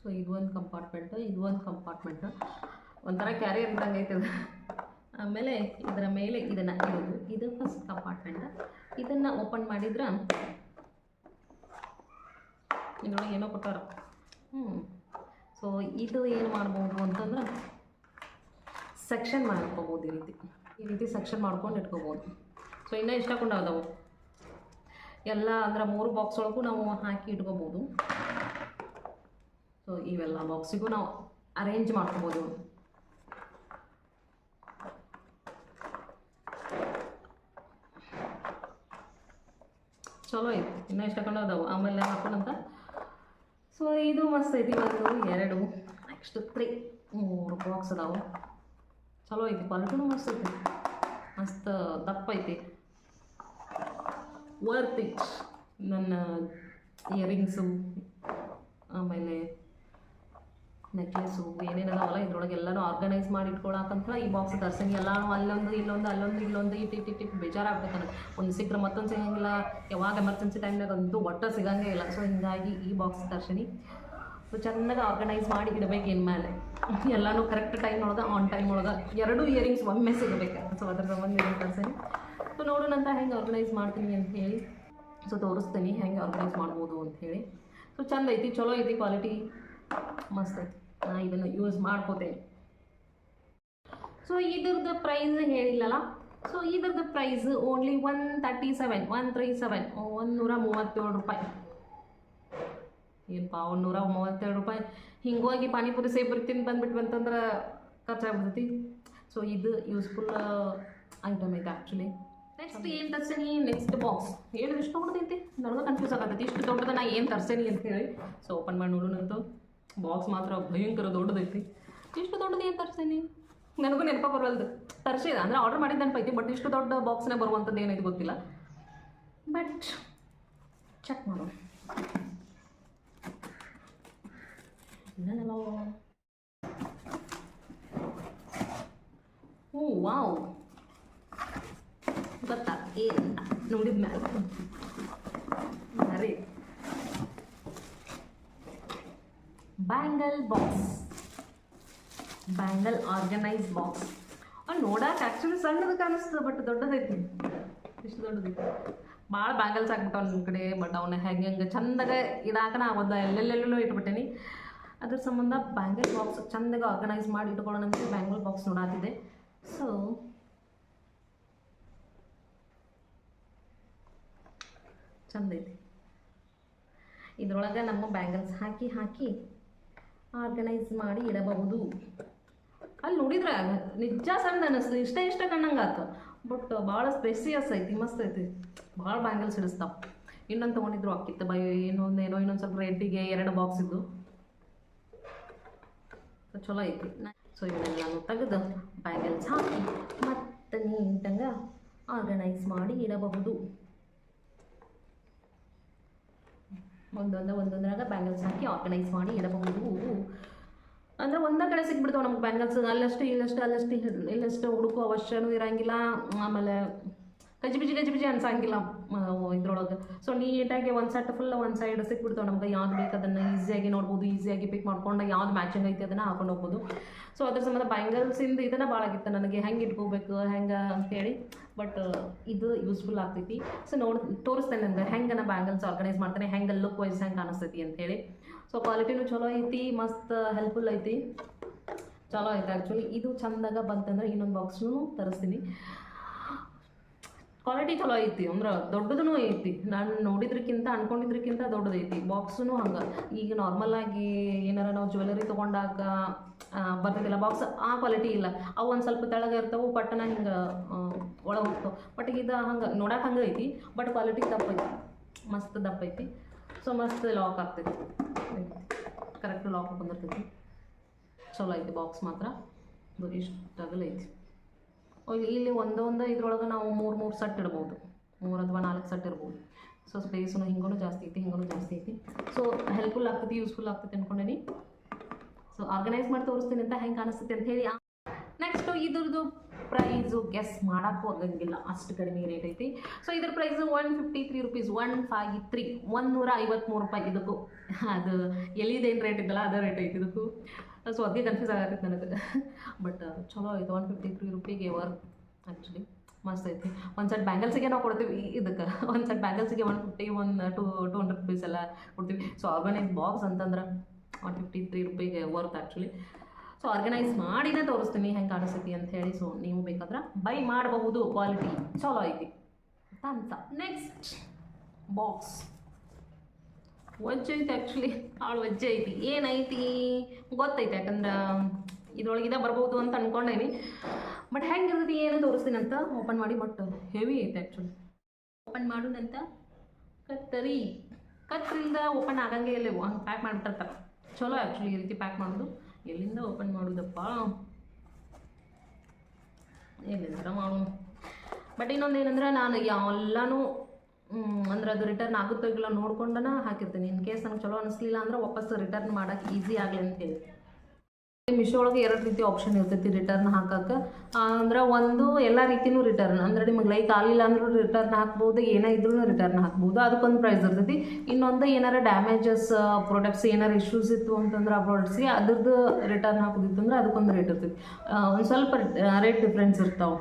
ಸೊ ಇದು ಒಂದು ಕಂಪಾರ್ಟ್ಮೆಂಟ್ ಇದು ಒಂದು ಕಂಪಾರ್ಟ್ಮೆಂಟ್ ಒಂಥರ ಕ್ಯಾರಿಯರ್ ಇದ್ದಂಗೆ ಐತೆ ಆಮೇಲೆ ಇದರ ಮೇಲೆ ಇದನ್ನು ಇಡೋದು. ಇದು ಫಸ್ಟ್ ಕಂಪಾರ್ಟ್ಮೆಂಟ್ ಇದನ್ನು ಓಪನ್ ಮಾಡಿದ್ರೆ ಇದರೊಳಗೆ ಏನೋ ಕೊಟ್ಟಾರ. ಹ್ಞೂ ಸೊ ಇದು ಏನು ಮಾಡ್ಬೋದು ಅಂತಂದ್ರೆ ಸೆಕ್ಷನ್ ಮಾಡ್ಕೋಬೋದು ಈ ರೀತಿ. ಈ ರೀತಿ ಸೆಕ್ಷನ್ ಮಾಡ್ಕೊಂಡು ಇಟ್ಕೋಬೋದು. ಸೊ ಇನ್ನೂ ಇಷ್ಟಕೊಂಡು ಅದಾವು ಎಲ್ಲ ಅಂದ್ರೆ ಮೂರು ಬಾಕ್ಸ್ ಒಳಗೂ ನಾವು ಹಾಕಿ ಇಟ್ಕೋಬೋದು. ಸೊ ಇವೆಲ್ಲ ಬಾಕ್ಸಿಗೂ ನಾವು ಅರೇಂಜ್ ಮಾಡ್ಕೋಬೋದು. ಚಲೋ ಐತಿ, ಇನ್ನೂ ಇಷ್ಟಕೊಂಡು ಅದಾವು? ಆಮೇಲೆ ಹಾಕೊಂಡಂತ ಸೊ ಇದು ಮಸ್ತ್ ಐತಿ ಒಂದು ಎರಡು. ನೆಕ್ಸ್ಟ್ ತ್ರೀ ಮೂರು ಬಾಕ್ಸ್ ಅದಾವು. ಚಲೋ ಐತಿ ಕ್ವಾಲಿಟಿನೂ ಮಸ್ತ್ ಐತಿ. ಮಸ್ತ್ ದಪ್ಪ ಐತಿ. ವರ್ತ್ ನನ್ನ ಇಯರಿಂಗ್ಸು ಆಮೇಲೆ ನೆಕ್ಲೆಸು ಏನೇನು ಅದಾವಲ್ಲ ಇದ್ರೊಳಗೆ ಎಲ್ಲನೂ ಆರ್ಗನೈಸ್ ಮಾಡಿ ಇಟ್ಕೊಳಕಂತ ಈ ಬಾಕ್ಸ್ ತರ್ಸಂಗೆ ಎಲ್ಲಾನು ಅಲ್ಲೊಂದು, ಇಲ್ಲೊಂದು ಅಲ್ಲೊಂದು, ಇಲ್ಲೊಂದು ಇಟ್ಟು ಇಟ್ಟು ಇಟ್ಟು ಬೇಜಾರಾಗ್ತೈತೆ ನನಗೆ ಒಂದು ಸಿಕ್ಕರೆ ಮತ್ತೊಂದು ಸಿಗಂಗಿಲ್ಲ. ಯಾವಾಗ ಎಮರ್ಜೆನ್ಸಿ ಟೈಮ್ನಾಗ ಅಂತೂ ಒಟ್ಟು ಸಿಗಂಗೇ ಇಲ್ಲ. ಸೊ ಹಿಂಗಾಗಿ ಈ ಬಾಕ್ಸ್ ತರ್ಸಿನಿ ಸೊ, ಚೆನ್ನಾಗಿ ಆರ್ಗನೈಸ್ ಮಾಡಿ ಇಡಬೇಕು ಇನ್ಮೇಲೆ ಎಲ್ಲನೂ ಕರೆಕ್ಟ್ ಟೈಮ್ ಒಳಗೆ ಆನ್ ಟೈಮ್ ಒಳಗೆ ಎರಡು ಇಯರಿಂಗ್ಸ್ ಒಮ್ಮೆ ಸಿಗಬೇಕು. ಸೊ ಅದ್ರ ಸಂಬಂಧ ಇಯರಿಂಗ್ ತರ್ಸೀನಿ ಸೊ ನೋಡೋಣಂತ ಹೆಂಗೆ ಆರ್ಗನೈಸ್ ಮಾಡ್ತೀನಿ ಅಂತ ಹೇಳಿ. ಸೊ ತೋರಿಸ್ತೀನಿ ಹೆಂಗೆ ಆರ್ಗನೈಸ್ ಮಾಡ್ಬೋದು ಅಂತ ಹೇಳಿ. ಸೊ ಚಂದ ಐತಿ ಚಲೋ ಐತಿ ಕ್ವಾಲಿಟಿ ಮಸ್ತ್ ನಾ ಇದನ್ನು ಯೂಸ್ ಮಾಡ್ಕೋತೇನೆ. ಸೊ ಇದ್ರದ್ದು ಪ್ರೈಸ್ ಹೇಳಿಲ್ಲಲ್ಲ? ಸೊ ಇದ್ರದ್ದು price only one thirty seven one three seven ಒಂದು ನೂರ ಮೂವತ್ತೇಳು ರೂಪಾಯಿ. ಏನಪ್ಪ ಒಂದು ನೂರ ಮೂವತ್ತೇಳು ರೂಪಾಯಿ? ಹಿಂಗೋಗಿ ಪಾನಿಪುರಿ ಸೇಪುರಿ ತಿಂದು ಬಂದ್ಬಿಟ್ಟು ಅಂತಂದ್ರೆ ಖರ್ಚಾಗ್ಬಿಡ್ತೈತಿ ಸೊ ಇದು ಯೂಸ್ಫುಲ್ ಐಟಮ್ ಐತೆ ಆ್ಯಕ್ಚುಲಿ ನೆಕ್ಸ್ಟ್ ಏನು ತರ್ಸೇನಿ? ನೆಕ್ಸ್ಟ್ ಬಾಕ್ಸ್ ಹೇಳಿದ್ರೆ ಇಷ್ಟು ಕೊಡ್ತೈತಿ ನನಗೂ ಕನ್ಫ್ಯೂಸ್ ಆಗತ್ತೈತಿ. ಇಷ್ಟು ದೊಡ್ಡದ ನಾ ಏನು ತರ್ಸೇನಿ ಅಂತ ಹೇಳಿ. ಸೊ ಓಪನ್ ಮಾಡಿ ನೋಡೋಣಂತೂ. ಬಾಕ್ಸ್ ಮಾತ್ರ ಭಯಂಕರ ದೊಡ್ಡದೈತಿ. ಇಷ್ಟು ದೊಡ್ಡದು ಏನು ತರ್ಸೇನಿ ನನಗೂ ನೆನಪ ಬರಲ್ದು. ತರಿಸಿದೆ, ಅಂದರೆ ಆರ್ಡರ್ ಮಾಡಿದ ನೆನಪೈತಿ ಬಟ್ ಇಷ್ಟು ದೊಡ್ಡ ಬಾಕ್ಸ್ನೇ ಬರುವಂಥದ್ದು ಏನೈತಿ ಗೊತ್ತಿಲ್ಲ. ಬಟ್ ಚೆಕ್ ಮಾಡೋಣ. ಓ, ವಾವ್. ಗೊತ್ತಾ? ಏನು ನೋಡಿದ ಮೇಲೆ ಮರಿ bangle box bangle organise box ಅವ್ನು ನೋಡಕ್ಕೆ ಆ್ಯಕ್ಚುಲಿ ಸಣ್ಣದು ಕಾಣಿಸ್ತದೆ ಬಟ್ ದೊಡ್ಡದೈತಿ. ಇಷ್ಟು ದೊಡ್ಡದೈತಿ ಭಾಳ ಬ್ಯಾಂಗಲ್ಸ್ ಆಗ್ಬಿಟ್ಟು ನಿಮ್ಮ ಕಡೆ ಬಟ್ ಅವನ್ನ ಹೆಂಗೆ ಹೆಂಗೆ ಚಂದಾಗ ಇಡಾಕ ನಾ ಎಲ್ಲೆಲ್ಲೆಲ್ಲೋ ಇಟ್ಬಿಟ್ಟೇನಿ. ಅದ್ರ ಸಂಬಂಧ ಬ್ಯಾಂಗಲ್ ಬಾಕ್ಸ್ ಚಂದಾಗ ಆರ್ಗನೈಸ್ ಮಾಡಿ ಇಟ್ಕೊಳ್ಳೋಣ ಅಂತ ಬ್ಯಾಂಗಲ್ ಬಾಕ್ಸ್ ನೋಡಾತಿದೆ ಸೊ ಚಂದ ಇದ್ರೊಳಗೆ ನಮ್ಮ ಬ್ಯಾಂಗಲ್ಸ್ ಹಾಕಿ ಹಾಕಿ ಆರ್ಗನೈಸ್ ಮಾಡಿ ಇಡಬಹುದು. ಅಲ್ಲಿ ನೋಡಿದ್ರೆ ನಿಜ ಸಣ್ಣ ಅನಿಸ್ತು. ಇಷ್ಟ ಇಷ್ಟ ಕಣ್ಣಂಗಾತು ಬಟ್ ಭಾಳ ಸ್ಪೆಸಿಯಸ್ ಐತಿ, ಮಸ್ತ್ ಐತಿ. ಭಾಳ ಬ್ಯಾಂಗಲ್ಸ್ ಇಡಿಸ್ತಾವ ಇನ್ನೊಂದು ತೊಗೊಂಡಿದ್ರು ಅಕ್ಕಿತ್ತು ಬೈ ಇನ್ನೊಂದು ಏನೋ, ಇನ್ನೊಂದು ಸ್ವಲ್ಪ ರೆಡ್ಡಿಗೆ ಎರಡು ಬಾಕ್ಸ್ ಇದ್ದು. ಚಲೋ ಐತಿ. ಸೊ ಇವನ್ನೆಲ್ಲನೂ ತೆಗೆದು ಬ್ಯಾಂಗಲ್ಸ್ ಹಾಕಿ ಮತ್ತೆ ನೀಟಂಗೆ ಆರ್ಗನೈಸ್ ಮಾಡಿ ಇಡಬಹುದು. ಒಂದೊಂದು ಒಂದೊಂದ್ರಾಗ ಬ್ಯಾಂಗಲ್ಸ್ ಹಾಕಿ ಆರ್ಗನೈಸ್ ಮಾಡಿ ಇಡಬಹುದು ಅಂದ್ರೆ ಒಂದೇ ಕಡೆ ಸಿಕ್ಬಿಡ್ತಾವೆ ನಮ್ಗೆ ಬ್ಯಾಂಗಲ್ಸ್ ಅಲ್ಲಷ್ಟು, ಇಲ್ಲಷ್ಟು, ಅಲ್ಲಷ್ಟು ಇಲ್- ಇಲ್ಲಷ್ಟು ಹುಡುಕೋ ಅವಶ್ಯನೂ ಇರಂಗಿಲ್ಲ. ಆಮೇಲೆ ಗಜಿಬಿಜಿ ಗಜಿಬಿಜಿ ಅನ್ಸಂಗಿಲ್ಲ. ಇದ್ರೊಳಗೆ. ಸೊ ನೀಟಾಗಿ ಒಂದು ಸೆಟ್ ಫುಲ್ ಒಂದು ಸೈಡ್ ಸಿಕ್ಬಿಡ್ತಾವೆ ನಮ್ಗೆ. ಯಾವ್ದು ಬೇಕು ಅದನ್ನು ಈಸಿಯಾಗಿ ನೋಡ್ಬೋದು ಈಸಿಯಾಗಿ ಪಿಕ್ ಮಾಡ್ಕೊಂಡು ಯಾವ್ದು ಮ್ಯಾಚಿಂಗ್ ಐತಿ ಅದನ್ನು ಹಾಕೊಂಡು ಹೋಗ್ಬೋದು. ಸೊ ಅದ್ರ ಸಂಬಂಧ ಬ್ಯಾಂಗಲ್ಸಿಂದ ಇದನ್ನು ಭಾಳ ಆಗಿತ್ತು. ನನಗೆ ಹೆಂಗೆ ಇಟ್ಕೋಬೇಕು, ಹೆಂಗೆ ಅಂತೇಳಿ. ಬಟ್ ಇದು ಯೂಸ್ಫುಲ್ ಆಗ್ತೈತಿ. ಸೊ ನೋಡಿ, ತೋರಿಸ್ತೇನೆ ನನಗೆ ಹೆಂಗೆ ನಾನು ಬ್ಯಾಂಗಲ್ಸ್ ಆರ್ಗನೈಸ್ ಮಾಡ್ತೇನೆ, ಹೆಂಗೆ ಲುಕ್ ವೈಸ್ ಹೆಂಗೆ ಕಾಣಿಸ್ತೈತಿ ಅಂತೇಳಿ. ಸೊ ಕ್ವಾಲಿಟಿನೂ ಚಲೋ ಐತಿ, ಮಸ್ತ್ ಹೆಲ್ಪ್ಫುಲ್ ಐತಿ. ಚಲೋ ಐತೆ ಆ್ಯಕ್ಚುಲಿ ಇದು ಚಂದಾಗ ಬಂತಂದ್ರೆ ಇನ್ನೊಂದು ಬಾಕ್ಸ್ನು ತರಿಸ್ತೀನಿ. ಕ್ವಾಲಿಟಿ ಚಲೋ ಐತಿ ಅಂದ್ರೆ ದೊಡ್ಡದೂ ಐತಿ. ನಾನು ನೋಡಿದ್ರಕ್ಕಿಂತ ಅನ್ಕೊಂಡಿದ್ರಕ್ಕಿಂತ ದೊಡ್ಡದೈತಿ. ಬಾಕ್ಸೂ ಹಂಗೆ. ಈಗ ನಾರ್ಮಲ್ ಆಗಿ ಏನಾರ ನಾವು ಜ್ಯುವೆಲರಿ ತೊಗೊಂಡಾಗ ಆ, ಬರ್ತದಿಲ್ಲ ಬಾಕ್ಸ್ ಆ ಕ್ವಾಲಿಟಿ ಇಲ್ಲ. ಅವು ಒಂದು ಸ್ವಲ್ಪ ತೆಳಗೆ ಇರ್ತಾವೆ ಪಟ್ಟನ ಹಿಂಗೆ ಒಳಗೆ ಹೋಗ್ತಾವೆ. ಬಟ್ ಇದು ಹಂಗೆ ನೋಡಕ್ಕೆ ಹಂಗೆ ಐತಿ ಬಟ್ ಕ್ವಾಲಿಟಿ ದಪ್ಪ ಐತಿ. ಮಸ್ತ್ ದಪ್ಪ ಐತಿ. ಸೊ ಮಸ್ತ್ ಲಾಕ್ ಆಗ್ತೈತಿ. ಕರೆಕ್ಟ್ ಲಾಕ್ ಬಂದಿರ್ತೈತಿ. ಚಲೋ ಐತಿ ಬಾಕ್ಸ್ ಮಾತ್ರ. ಇಷ್ಟು ಅಗಲ ಐತಿ ಇಲ್ಲಿ- ಒಂದೊಂದು ಇದ್ರೊಳಗೆ ನಾವು ಮೂರು ಮೂರು ಸೆಟ್ ಇಡ್ಬೋದು. ಮೂರು ಅಥವಾ ನಾಲ್ಕು ಸೆಟ್ ಇರ್ಬೋದು ಸೊ ಸ್ಪೇಸ್ನು ಹಿಂಗೂ ಜಾಸ್ತಿ ಐತಿ ಹಿಂಗೂ ಜಾಸ್ತಿ ಐತಿ. ಸೊ ಹೆಲ್ಪ್ಫುಲ್ ಆಗ್ತೈತಿ ಯೂಸ್ಫುಲ್ ಆಗ್ತೈತಿ ಅಂದ್ಕೊಂಡೇನಿ ಸೊ ಆರ್ಗನೈಸ್ ಮಾಡಿ ತೋರಿಸ್ತೀನಿ ಅಂತ ಹೆಂಗೆ ಕಾಣಿಸ್ತೈತಿ ಅಂತ ಹೇಳಿ. ನೆಕ್ಸ್ಟು ಇದ್ರದ್ದು ಪ್ರೈಸು ಗೆಸ್ ಮಾಡೋಕ್ಕೂ ಆಗಂಗಿಲ್ಲ. ಅಷ್ಟು ಕಡಿಮೆ ರೇಟ್ ಐತಿ. ಸೊ ಇದ್ರ price one fifty three rupees one five three ಒಂದುನೂರ ಐವತ್ತ್ಮೂರು ರೂಪಾಯಿ ಇದಕ್ಕೂ. ಅದು ಎಲ್ಲಿದೇನು ರೇಟ್ ಇದ್ದಲ್ಲ, ಅದೇ ರೇಟ್ ಐತಿ ಇದಕ್ಕೂ. ಸೊ ಅದಕ್ಕೆ ಕನ್ಫ್ಯೂಸ್ ಆಗತ್ತೈತೆ ನನಗೆ. ಬಟ್ ಚಲೋ ಐತೆ ಒನ್ ಫಿಫ್ಟಿ ತ್ರೀ ರುಪಿಗೆ ವರ್ಕ್ ಆ್ಯಕ್ಚುಲಿ ಮಸ್ತ್ ಐತಿ. ಒಂದು ಸೆಟ್ ಬ್ಯಾಂಗಲ್ಸಿಗೆ ನಾವು ಕೊಡ್ತೀವಿ. ಇದಕ್ಕೆ. ಒಂದು set ಬ್ಯಾಂಗಲ್ಸಿಗೆ one fifty one to two hundred rupees ಎಲ್ಲ ಕೊಡ್ತೀವಿ. ಸೊ ಆರ್ಗನೈಸ್ ಬಾಕ್ಸ್ ಅಂತಂದ್ರೆ ಒನ್ ಫಿಫ್ಟಿ ತ್ರೀ ರುಪಿಗೆ ವರ್ತ್ ಆ್ಯಕ್ಚುಲಿ ಸೊ ಆರ್ಗನೈಸ್ ಮಾಡಿನೇ ತೋರಿಸ್ತೀನಿ. ಹೆಂಗೆ ಕಾಣಿಸ್ತೈತಿ ಅಂತ ಹೇಳಿ. ಸೊ ನೀವು ಬೇಕಾದ್ರೆ ಬೈ ಮಾಡಬಹುದು. ಕ್ವಾಲಿಟಿ ಚಲೋ ಐತಿ. ಅಂತ ನೆಕ್ಸ್ಟ್ ಬಾಕ್ಸ್ ವಜ್ಜೆ ಐತೆ ಆ್ಯಕ್ಚುಲಿ ಭಾಳ ವಜ್ಜೆ ಐತಿ ಏನೈತಿ? ಗೊತ್ತೈತೆ, ಯಾಕಂದ್ರೆ ಇದ್ರೊಳಗಿದ ಬರ್ಬೋದು ಅಂತ ಅನ್ಕೊಂಡೇನಿ. ಬಟ್ ಹೆಂಗಿರ್ತೈತಿ ಏನು ತೋರಿಸ್ತೀನಿ ಅಂತ ಓಪನ್ ಮಾಡಿ ಬಟ್ ಹೆವಿ ಐತೆ ಆ್ಯಕ್ಚುಲಿ ಓಪನ್ ಮಾಡೋದಂತ ಕತ್ತರಿ. ಕತ್ತರಿಂದ ಓಪನ್ ಆಗಂಗೆ ಇಲ್ಲ ಹಂಗೆ ಪ್ಯಾಕ್ ಮಾಡಿಬಿಟ್ಟಿರ್ತಾರೆ. ಚಲೋ ಆ್ಯಕ್ಚುಲಿ ಈ ರೀತಿ ಪ್ಯಾಕ್ ಮಾಡೋದು. ಎಲ್ಲಿಂದ ಓಪನ್ ಮಾಡೋದಪ್ಪ? ಎಲ್ಲಿಂದ ಮಾಡೋಣ ಬಟ್ ಇನ್ನೊಂದು ಏನಂದ್ರೆ ನಾನು ಎಲ್ಲನೂ ಅಂದ್ರೆ ಅದು ರಿಟರ್ನ್ ಆಗುತ್ತೋ ಇಲ್ಲ ನೋಡ್ಕೊಂಡನ ಹಾಕಿರ್ತೀನಿ. ಇನ್ ಕೇಸ್ ನಂಗೆ ಚಲೋ ಅನಿಸ್ಲಿಲ್ಲ ಅಂದ್ರೆ ವಾಪಸ್ ರಿಟರ್ನ್ ಮಾಡೋಕೆ ಈಸಿ ಆಗಲಿ ಅಂತೇಳಿ ಮಿಶೋ ಒಳಗೆ ಎರಡು ರೀತಿ ಆಪ್ಷನ್ ಇರ್ತೈತಿ ರಿಟರ್ನ್ ಹಾಕಕ್ಕೆ. ಅಂದ್ರೆ ಒಂದು ಎಲ್ಲ ರೀತಿನೂ ರಿಟರ್ನ್ ಅಂದ್ರೆ ನಿಮಗೆ ಲೈಕ್ ಆಗಲಿಲ್ಲ ಅಂದ್ರೂ ರಿಟರ್ನ್ ಹಾಕ್ಬೋದು, ಏನೇ ಇದ್ರೂ ರಿಟರ್ನ್ ಹಾಕ್ಬೋದು. ಅದಕ್ಕೊಂದು ಪ್ರೈಸ್ ಇರ್ತೈತಿ. ಇನ್ನೊಂದು ಏನಾರ ಡ್ಯಾಮೇಜಸ್ ಪ್ರಾಡಕ್ಟ್ಸ್ ಏನಾರ ಇಶ್ಯೂಸ್ ಇತ್ತು ಅಂತಂದ್ರೆ ಆ ಪ್ರಾಡಕ್ಟ್ಸ್ಗೆ ಅದ್ರದ್ದು ರಿಟರ್ನ್ ಹಾಕೋದಿತ್ತು ಅಂದ್ರೆ ಅದಕ್ಕೊಂದು ರೇಟ್ ಇರ್ತೈತಿ. ಒಂದು ಸ್ವಲ್ಪ ರೇಟ್ ಡಿಫ್ರೆನ್ಸ್ ಇರ್ತಾವೆ.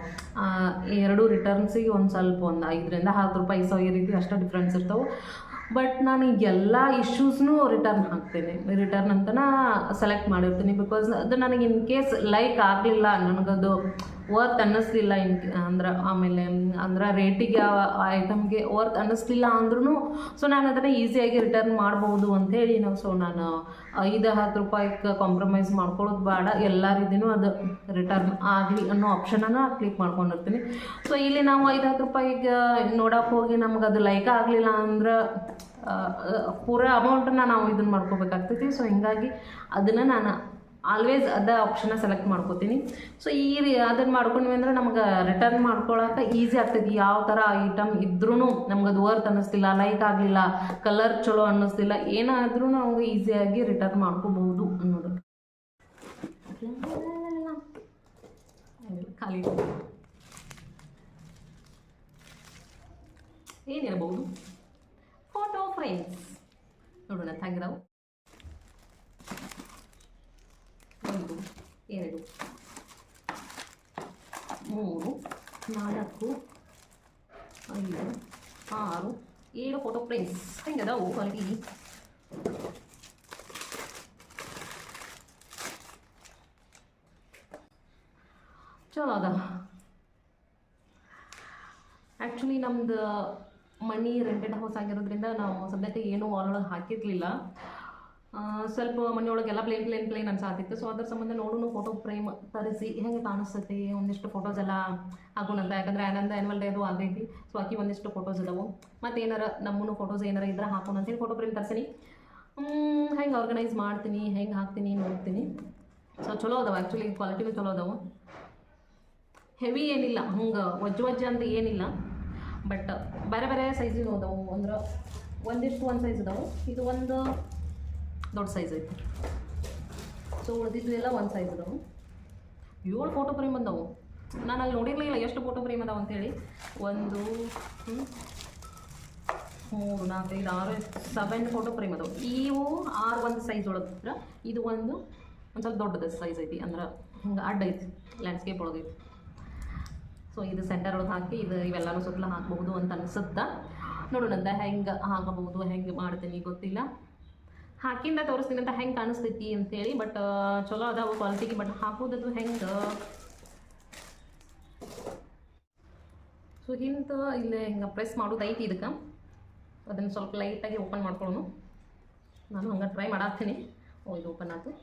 ಎರಡು ರಿಟರ್ನ್ಸಿಗೆ ಒಂದು ಸ್ವಲ್ಪ ಒಂದು ಐದರಿಂದ ಹತ್ತು ರೂಪಾಯಿ ಸಾವಿರ ರೀತಿ ಅಷ್ಟು ಡಿಫ್ರೆನ್ಸ್ ಇರ್ತಾವೆ. ಬಟ್ ನಾನು ಎಲ್ಲ ಇಶ್ಯೂಸ್ನೂ ರಿಟರ್ನ್ ಹಾಕ್ತೀನಿ. ರಿಟರ್ನ್ ಅಂತನ ಸೆಲೆಕ್ಟ್ ಮಾಡಿರ್ತೀನಿ ಬಿಕಾಸ್ ಅದು ನನಗೆ ಇನ್ ಕೇಸ್ ಲೈಕ್ ಆಗಲಿಲ್ಲ, ನನಗದು ವರ್ತ್ ಅನ್ನಿಸ್ಲಿಲ್ಲ ಇನ್ ಅಂದ್ರೆ, ಆಮೇಲೆ, ಅಂದ್ರೆ ರೇಟಿಗೆ ಆ ಐಟಮ್ಗೆ ವರ್ತ್ ಅನ್ನಿಸ್ಲಿಲ್ಲ ಅಂದ್ರೂ ಸೊ ನಾನು ಅದನ್ನು ಈಸಿಯಾಗಿ ರಿಟರ್ನ್ ಮಾಡ್ಬೋದು ಹೇಳಿ ನಾವು ಸೊ ನಾನು ಐದು ಹತ್ತು ರೂಪಾಯಿಗೆ ಕಾಂಪ್ರಮೈಸ್ ಮಾಡ್ಕೊಳ್ಳೋದು ಬೇಡ. ಎಲ್ಲ ರೀತಿನೂ ಅದು ರಿಟರ್ನ್ ಆಗಲಿ ಅನ್ನೋ ಆಪ್ಷನನ್ನು ಕ್ಲಿಕ್ ಮಾಡ್ಕೊಂಡಿರ್ತೀನಿ. ಸೊ ಇಲ್ಲಿ ನಾವು ಐದು ಹತ್ತು ರೂಪಾಯಿಗೆ ನೋಡೋಕೆ ಹೋಗಿ ನಮ್ಗೆ ಅದು ಲೈಕ್ ಆಗಲಿಲ್ಲ ಅಂದ್ರೆ ಪೂರ ಅಮೌಂಟನ್ನ ನಾವು ಇದನ್ನು ಮಾಡ್ಕೋಬೇಕಾಗ್ತೈತಿ. ಸೊ ಹಿಂಗಾಗಿ ಅದನ್ನು ನಾನು ಆಲ್ವೇಸ್ ಅದ ಆಪ್ಷನ್ನ ಸೆಲೆಕ್ಟ್ ಮಾಡ್ಕೋತೀನಿ. ಸೊ ಈ ಅದನ್ನು ಮಾಡ್ಕೊಂಡ್ವಿ ಅಂದ್ರೆ ನಮ್ಗೆ ರಿಟರ್ನ್ ಮಾಡ್ಕೊಳಕ್ಕೆ ಈಸಿ ಆಗ್ತೈತಿ. ಯಾವ ಥರ ಐಟಮ್ ಇದ್ರೂ ನಮ್ಗೆ ಅದು ವರ್ತ್ ಅನ್ನಿಸ್ತಿಲ್ಲ ಲೈಕ್ ಆಗಲಿಲ್ಲ ಕಲರ್ ಚಲೋ ಅನ್ನಿಸ್ತಿಲ್ಲ ಏನಾದರೂ ನಮ್ಗೆ ಈಸಿಯಾಗಿ ರಿಟರ್ನ್ ಮಾಡ್ಕೋಬಹುದು ಅನ್ನೋದು. ಖಾಲಿ ಏನಿರಬಹುದು ಫೋಟೋ ಫ್ರೇಮ್ಸ್ ನೋಡೋಣ ಹೆಂಗಿದಾವು ಒಂದು ಎರಡು ಮೂರು ನಾಲ್ಕು ಐದು ಆರು ಏಳು ಫೋಟೋ ಫ್ರೇಮ್ಸ್ ಹೆಂಗದಾವು ಕ್ವಾಲಿಟಿ ಚಲೋ ಅದ ಆ್ಯಕ್ಚುಲಿ ನಮ್ದು ಮನಿ ಹೌಸ್ ಆಗಿರೋದ್ರಿಂದ ನಾವು ಸದ್ಯಕ್ಕೆ ಏನೂ ವಾಲ್ ಒಳಗೆ ಹಾಕಿರಲಿಲ್ಲ. ಸ್ವಲ್ಪ ಮನೆಯೊಳಗೆಲ್ಲ ಪ್ಲೇನ್ ಪ್ಲೇನ್ ಪ್ಲೇನ್ ಅನ್ಸಾತಿತ್ತು ಸೊ ಅದ್ರ ಸಂಬಂಧ ನೋಡೋನು ಫೋಟೋ ಫ್ರೇಮ್ ತರಿಸಿ. ಹೆಂಗೆ ಕಾಣಿಸ್ತೈತಿ? ಒಂದಿಷ್ಟು ಫೋಟೋಸ್ ಎಲ್ಲ ಆಗೋಣಂತ ಯಾಕಂದ್ರೆ ಆನಂದ ಆ್ಯನ್ವಲ್ ಡೇ ಅದು ಆಗೈತಿ ಸೊ ಆಕಿ ಒಂದಿಷ್ಟು ಫೋಟೋಸ್ ಇದಾವೆ. ಮತ್ತು ಏನಾರ ನಮ್ಮನ್ನು ಫೋಟೋಸ್ ಏನಾರ ಇದ್ರೆ ಹಾಕೋಣ ಅಂತೇಳಿ ಫೋಟೋ ಫ್ರೇಮ್ ತರಿಸಿನಿ. ಹೆಂಗೆ ಆರ್ಗನೈಸ್ ಮಾಡ್ತೀನಿ? ಹೆಂಗೆ ಹಾಕ್ತೀನಿ? ನೋಡ್ತೀನಿ. ಸೊ ಚಲೋ ಅದಾವ ಆ್ಯಕ್ಚುಲಿ ಕ್ವಾಲಿಟಿನೂ ಚಲೋ ಅದಾವೆ. ಹೆವಿ ಏನಿಲ್ಲ. ಹಂಗೆ ವಜ್ಜ ವಜ್ಜ ಅಂತ ಏನಿಲ್ಲ. ಬಟ್ ಬೇರೆ ಬೇರೆ ಸೈಜಿನ ಅದಾವು ಅಂದ್ರೆ ಒಂದಿಷ್ಟು ಒಂದು ಸೈಜ್ ಇದಾವೆ. ಇದು ಒಂದು ದೊಡ್ಡ ಸೈಜ್ ಐತಿ. ಸೊ ಉಳಿದಿದ್ದು ಎಲ್ಲ ಒಂದು ಸೈಜ್ ಇದಾವೆ. ಏಳು ಫೋಟೋ ಫ್ರೇಮ್ ಬಂದವು. ನಾನು ಅಲ್ಲಿ ನೋಡಿರಲಿಲ್ಲ ಎಷ್ಟು ಫೋಟೋ ಫ್ರೇಮ್ ಅದಾವೆ ಅಂತೇಳಿ. ಒಂದು ಮೂರು ನಾಲ್ಕು ಐದು ಆರು ಸೆವೆನ್ ಫೋಟೋ ಫ್ರೇಮ್ ಅದಾವೆ ಇವು ಆರು ಒಂದು ಸೈಜ್ ಒಳಗೆ ಇದು ಒಂದು ಒಂದು ಸ್ವಲ್ಪ ದೊಡ್ಡದ ಸೈಜ್ ಐತಿ. ಅಂದ್ರೆ ಹಿಂಗೆ ಅಡ್ಡ ಐತಿ. ಲ್ಯಾಂಡ್ಸ್ಕೇಪ್ ಒಳಗೈತಿ ಸೊ ಇದು ಸೆಂಟರ್ ಒಳಗೆ ಹಾಕಿ, ಇದು ಇವೆಲ್ಲನೂ ಸುತ್ತಲ ಹಾಕಬಹುದು ಅಂತ ಅನಿಸುತ್ತಾ? ನೋಡೋಣಂತ ಹೆಂಗೆ ಹಾಕಬಹುದು, ಹೆಂಗೆ ಮಾಡ್ತೀನಿ ಗೊತ್ತಿಲ್ಲ. ಹಾಕಿಂದ ತೋರಿಸ್ತೀನಿ ಅಂತ ಹೆಂಗೆ ಕಾಣಿಸ್ತೈತಿ ಅಂತೇಳಿ ಬಟ್ ಚಲೋ ಅದಾವು ಕ್ವಾಲಿಟಿಗೆ ಬಟ್ ಹಾಕೋದದು ಹೆಂಗೆ? ಸೊ ಹಿಂತ ಇಲ್ಲೇ ಹಿಂಗೆ ಪ್ರೆಸ್ ಮಾಡೋದು ಐತಿ ಇದಕ್ಕೆ. ಅದನ್ನು ಸ್ವಲ್ಪ ಲೈಟಾಗಿ ಓಪನ್ ಮಾಡ್ಕೊಳ್ಳೋಣ ನಾನು ಹಂಗೆ ಟ್ರೈ ಮಾಡಾಕ್ತೀನಿ ಓ, ಇದು ಓಪನ್ ಆಯಿತು.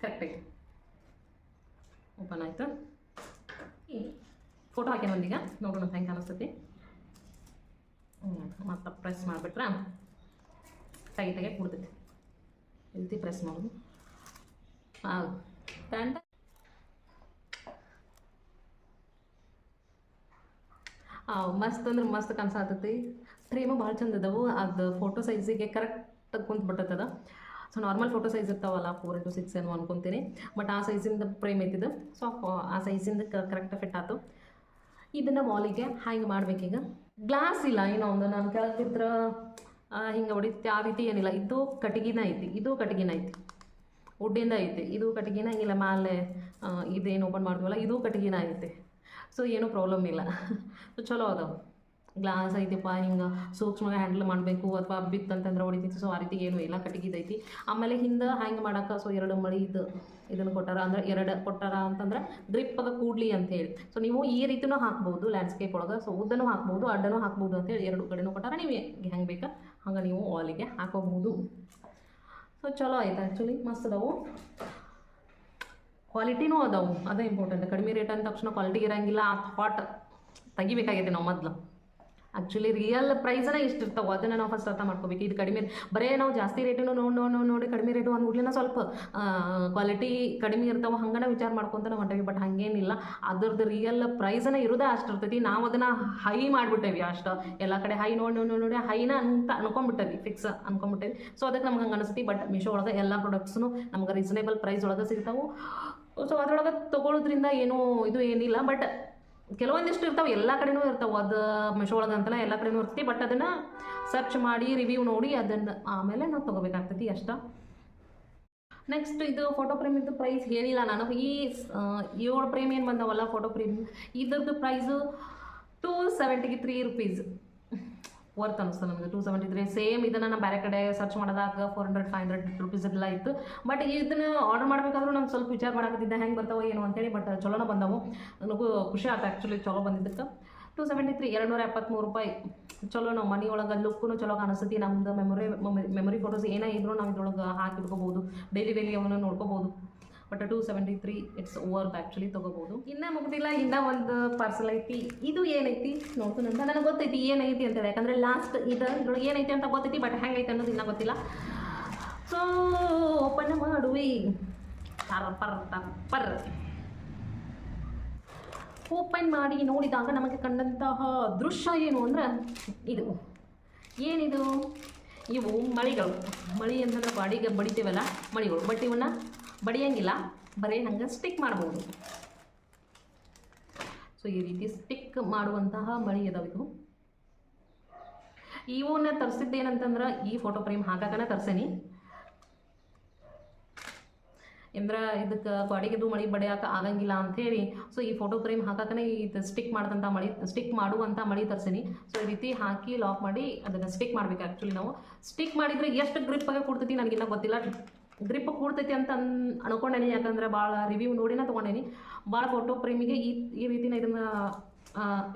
ಕರೆಕ್ಟಾಗಿ ಓಪನ್ ಆಯಿತು? ಫೋಟೋ ಹಾಕೇನ ಒಂದೀಗ. ನೋಡೋಣ ಹೆಂಗೆ ಹ್ಞೂ ಮತ್ತೆ ಪ್ರೆಸ್ ಮಾಡಿಬಿಟ್ರೆ? ಟೈಟಾಗೆ ಕೊಡ್ತೈತಿ. ಇಲ್ತಿ ಪ್ರೆಸ್ ಮಾಡೋದು. ಹಾಂ. ಪ್ಯಾಂಟ್ ಮಸ್ತ್ ಅಂದ್ರೆ ಮಸ್ತ್ ಕಾಣಿಸತ್ತೈತಿ ಫ್ರೇಮು ಭಾಳ ಚಂದ ಅದಾವು. ಅದು ಫೋಟೋ ಸೈಜಿಗೆ ಕರೆಕ್ಟಾಗಿ ಕುಂತ್ ಬಿಟ್ಟದ ಸೊ ನಾರ್ಮಲ್ ಫೋಟೋ ಸೈಜ್ ಇರ್ತಾವಲ್ಲ ಫೋರ್ ಇಂಟು ಸಿಕ್ಸ್ ಏನು ಅನ್ಕೊಂತೀನಿ ಬಟ್ ಆ ಸೈಜಿಂದ ಫ್ರೇಮ್ ಐತಿದ್ದು ಸೊ ಆ ಸೈಜಿಂದ ಕರೆಕ್ಟ್ ಫಿಟ್ ಆಯ್ತು ಇದನ್ನು ವಾಲಿಗೆ ಹ್ಯಾಂಗ್ ಮಾಡ್ಬೇಕೀಗ? ಗ್ಲಾಸ್ ಇಲ್ಲ, ಏನೋ ಒಂದು. ನಾನು ಕೇಳ್ತಿದ್ರೆ ಹಿಂಗೆ ಹೊಡಿತಿ, ಆ ರೀತಿ ಏನಿಲ್ಲ. ಇದು ಕಟಗಿನ ಐತಿ, ಇದು ಕಟಗಿನ ಐತಿ. ವುಡ್ಡಿಂದ ಐತಿ, ಇದು ಕಟಗಿನ, ಇಲ್ಲ ಮೇಲೆ ಇದೇನು ಓಪನ್ ಮಾಡ್ತೀವಲ್ಲ ಇದು ಕಟಗಿನ ಐತಿ. ಸೊ ಏನೂ ಪ್ರಾಬ್ಲಮ್ ಇಲ್ಲ. *laughs* ಸೊ ಚಲೋ ಅದಾವೆ. ಗ್ಲಾಸ್ ಐತಿಪ್ಪ, ಹಿಂಗೆ ಸೂಕ್ಷ್ಮವಾಗಿ ಹ್ಯಾಂಡಲ್ ಮಾಡಬೇಕು ಅಥವಾ ಬಿತ್ತಂತಂದ್ರೆ ಹೊಡಿತೈತಿ. ಸೊ ಆ ರೀತಿ ಏನೂ ಇಲ್ಲ, ಕಟ್ಟಿಗೆದೈತಿ. ಆಮೇಲೆ ಹಿಂದೆ ಹ್ಯಾಂಗ್ ಮಾಡಕ್ಕೆ ಸೊ ಎರಡು ಮಳಿ ಇದು, ಇದನ್ನು ಕೊಟ್ಟಾರ ಅಂದ್ರೆ ಎರಡು ಕೊಟ್ಟಾರ ಅಂತಂದ್ರೆ ಡ್ರಿಪ್ಪಗ ಕೂಡ್ಲಿ ಅಂತ ಹೇಳಿ. ಸೊ ನೀವು ಈ ರೀತಿನೂ ಹಾಕ್ಬೋದು ಲ್ಯಾಂಡ್ಸ್ಕೇಪ್ ಒಳಗೆ. ಸೊ ಉದ್ದನೂ ಹಾಕ್ಬೋದು, ಅಡ್ಡನೂ ಹಾಕ್ಬೋದು ಅಂತೇಳಿ ಎರಡು ಕಡೆನೂ ಕೊಟ್ಟಾರ. ನೀವು ಹೆಂಗೆ ಬೇಕಾ, ಹಂಗೆ ನೀವು ವಾಲಿಗೆ ಹಾಕೋಬಹುದು. ಸೊ ಚಲೋ ಆಯ್ತು ಆ್ಯಕ್ಚುಲಿ ಮಸ್ತ್ ಅದಾವು. ಕ್ವಾಲಿಟಿನೂ ಅದಾವು. ಅದೇ ಇಂಪಾರ್ಟೆಂಟ್ ಕಡಿಮೆ ರೇಟ್ ಅಂದ ತಕ್ಷಣ ಕ್ವಾಲಿಟಿ ಇರೋಂಗಿಲ್ಲ ಥಾಟ್ ತೆಗಿಬೇಕಾಗೈತೆ ನಾವು ಮೊದಲು. ಆ್ಯಕ್ಚುಲಿ ರಿಯಲ್ ಪ್ರೈಸನೇ ಇಷ್ಟು ಇರ್ತಾವೆ ಅದನ್ನು ನಾವು ಫಸ್ಟ್ ಅರ್ಥ ಮಾಡ್ಕೋಬೇಕು. ಇದು ಕಡಿಮೆ ಬರೇ ನಾವು ಜಾಸ್ತಿ ರೇಟನ್ನು ನೋಡಿ ನೋಡಿ ನೋಡಿ ಕಡಿಮೆ ರೇಟು ಅಂದ್ಬಿಡ್ಲಿನ ಸ್ವಲ್ಪ ಕ್ವಾಲಿಟಿ ಕಡಿಮೆ ಇರ್ತಾವೆ ಹಂಗನ ವಿಚಾರ ಮಾಡ್ಕೊತಾನೆ ಹೊಂಟೇವಿ. ಬಟ್ ಹಂಗೇನಿಲ್ಲ. ಅದ್ರದ್ದು ರಿಯಲ್ ಪ್ರೈಸನೇ ಇರೋದೇ ಅಷ್ಟು ಇರ್ತೈತಿ. ನಾವು ಅದನ್ನು ಹೈ ಮಾಡಿಬಿಟ್ಟೇವಿ ಅಷ್ಟು. ಎಲ್ಲ ಕಡೆ ಹೈ ನೋಡಿ ನೋಡಿ ನೋಡಿ ಹೈನ ಅಂತ ಅನ್ಕೊಂಡ್ಬಿಟ್ಟೇವಿ. ಫಿಕ್ಸ್ ಅನ್ಕೊಂಡ್ಬಿಟ್ಟೇವಿ. ಸೊ ಅದಕ್ಕೆ ನಮ್ಗೆ ಹಂಗೆ ಅನಿಸ್ತೈತಿ. ಬಟ್ ಮೀಶೋ ಒಳಗೆ ಎಲ್ಲ ಪ್ರೊಡಕ್ಟ್ಸ್ನು ನಮ್ಗೆ ರೀಸನೇಬಲ್ ಪ್ರೈಸ್ ಒಳಗೆ ಸಿಗ್ತಾವೆ. ಸೊ ಅದ್ರೊಳಗೆ ತೊಗೊಳೋದ್ರಿಂದ ಏನೂ ಇದು ಏನಿಲ್ಲ. ಬಟ್ ಕೆಲವೊಂದಿಷ್ಟು ಇರ್ತಾವೆ, ಎಲ್ಲ ಕಡೆನೂ ಇರ್ತಾವೆ. ಅದು ಮೆಶೋ ಒಳಗೆ ಅಂತಲ್ಲ ಎಲ್ಲ ಕಡೆನೂ ಇರ್ತೀವಿ. ಬಟ್ ಅದನ್ನು ಸರ್ಚ್ ಮಾಡಿ ರಿವ್ಯೂ ನೋಡಿ, ಅದನ್ನು ಆಮೇಲೆ ನಾವು ತೊಗೋಬೇಕಾಗ್ತೈತಿ ಅಷ್ಟ. ನೆಕ್ಸ್ಟ್ ಇದು ಫೋಟೋ ಫ್ರೇಮ್ ಪ್ರೈಸ್ ಹೇಳಿಲ್ಲ ನಾನು. ಈ ಏಳು ಫ್ರೇಮ್ ಏನು ಬಂದವಲ್ಲ ಫೋಟೋ ಫ್ರೇಮ್ ಇದ್ರದ್ದು ಪ್ರೈಸು ಟೂ ಸೆವೆಂಟಿಗೆ ತ್ರೀ ರುಪೀಸ್ ವರ್ತ್ ಅನಿಸ್ತು ನಮಗೆ. ಟೂ ಸೆವೆಂಟಿ ತ್ರೀ ಸೇಮ್ ಇದನ್ನು ನಾನು ಬೇರೆ ಕಡೆ ಸರ್ಚ್ ಮಾಡಿದಾಗ four hundred five hundred rupees ಎಲ್ಲ ಇತ್ತು. ಬಟ್ ಇದನ್ನು ಆರ್ಡರ್ ಮಾಡಬೇಕಾದ್ರೂ ನಾನು ಸ್ವಲ್ಪ ವಿಚಾರ ಮಾಡಕತ್ತಿದ್ದೆ, ಹೆಂಗೆ ಬರ್ತಾವೋ ಏನು ಅಂತೇಳಿ ಬಟ್ ಚಲೋನ ಬಂದವು. ನನಗೂ ಖುಷಿ ಆಯ್ತು ಆ್ಯಕ್ಚುಲಿ ಚಲೋ ಬಂದಿದ್ದಕ್ಕೆ. ಟೂ ಸೆವೆಂಟಿ ತ್ರೀ ಎರಡು ನೂರ ಎಪ್ಪತ್ತ್ಮೂರು ರೂಪಾಯಿ. ಚಲೋ ನಾವು ಮನಿ ಒಳಗೆ ಲುಕ್ಕೂ ಚಲೋ ಕಾಣಿಸ್ತೈತಿ ನಮ್ದು ಮೆಮೊರಿ ಮೆಮೊರಿ ಫೋಟೋಸ್ ಏನೇ ಇದ್ರೂ ನಾವು ಇದ್ರೊಳಗೆ ಹಾಕಿ ಇಟ್ಕೋಬೋದು. ಡೈಲಿ ಡೈಲಿ ಅವನ್ನ ನೋಡ್ಕೋಬೋದು. But two seventy three it's over actually ತೊಗೋಬೋದು. ಇನ್ನೂ ಮುಗ್ದಿಲ್ಲ, ಇನ್ನೂ ಒಂದು ಪಾರ್ಸಲ್ ಐತಿ. ಇದು ಏನೈತಿ? ನೋಡ್ತು ನನಗೆ ಗೊತ್ತೈತಿ ಏನೈತಿ ಅಂತೇಳಿ. ಯಾಕಂದರೆ ಲಾಸ್ಟ್ ಇದು ಇದ್ರೊಳಗೆ ಏನೈತಿ ಅಂತ ಗೊತ್ತೈತಿ ಬಟ್ ಹೆಂಗೈತೆ ಅನ್ನೋದು ಇನ್ನೂ ಗೊತ್ತಿಲ್ಲ. ಸೊ ಓಪನ್ ಮಾಡುವಿ. ಪರ್ ಪರ್ ಟರ್ ಪರ್. ಓಪನ್ ಮಾಡಿ ನೋಡಿದಾಗ ನಮಗೆ ಕಂಡಂತಹ ದೃಶ್ಯ ಏನು ಅಂದ್ರೆ ಇದು. ಏನಿದು? ಇವು ಮಳಿಗಳು. ಮಳಿ ಅಂತಂದ್ರೆ ಬಾಡಿಗೆ ಬಡಿತೀವಲ್ಲ ಮಳಿಗಳು. ಬಟ್ ಇವನ್ನ ಬಡಿಯಂಗಿಲ್ಲ, ಬರೀ ಹಂಗೆ ಸ್ಟಿಕ್ ಮಾಡ್ಬೋದು. ಸೊ ಈ ರೀತಿ ಸ್ಟಿಕ್ ಮಾಡುವಂತಹ ಮಳಿ ಇವು ಇವನ್ನ ತರಿಸಿದ್ದೇನಂತಂದ್ರೆ, ಈ ಫೋಟೋ ಫ್ರೇಮ್ ಹಾಕಾಕನ ತರ್ಸೇನಿ. ಎಂದ್ರೆ ಇದಕ್ಕೆ ಗಾಡಿಗೆದು ಮಳಿ ಬಡಿಯಾಕ ಆಗಂಗಿಲ್ಲ ಅಂಥೇಳಿ ಸೊ ಈ ಫೋಟೋ ಫ್ರೇಮ್ ಹಾಕಕ್ಕನೆ ಈ ಸ್ಟಿಕ್ ಮಾಡಿದಂಥ ಮಳಿ ಸ್ಟಿಕ್ ಮಾಡುವಂಥ ಮಳಿ ತರ್ಸೀನಿ. ಸೊ ಈ ರೀತಿ ಹಾಕಿ ಲಾಕ್ ಮಾಡಿ ಅದನ್ನು ಸ್ಟಿಕ್ ಮಾಡ್ಬೇಕು ಆ್ಯಕ್ಚುಲಿ ನಾವು. ಸ್ಟಿಕ್ ಮಾಡಿದರೆ ಎಷ್ಟು ಗ್ರಿಪ್ ಆಗಿ ಕೊಡ್ತೈತಿ ನನಗಿನ್ನ ಗೊತ್ತಿಲ್ಲ. ಗ್ರಿಪ್ ಕೂಡ್ತೈತಿ ಅಂತ ಅನ್, ಅನ್ಕೊಂಡೇನಿ, ಯಾಕಂದ್ರೆ ಭಾಳ ರಿವ್ಯೂ ನೋಡಿನ ತೊಗೊಂಡೇನಿ. ಭಾಳ ಫೋಟೋ ಪ್ರೇಮಿಗೆ ಈ ಈ ರೀತಿನ ಇದನ್ನು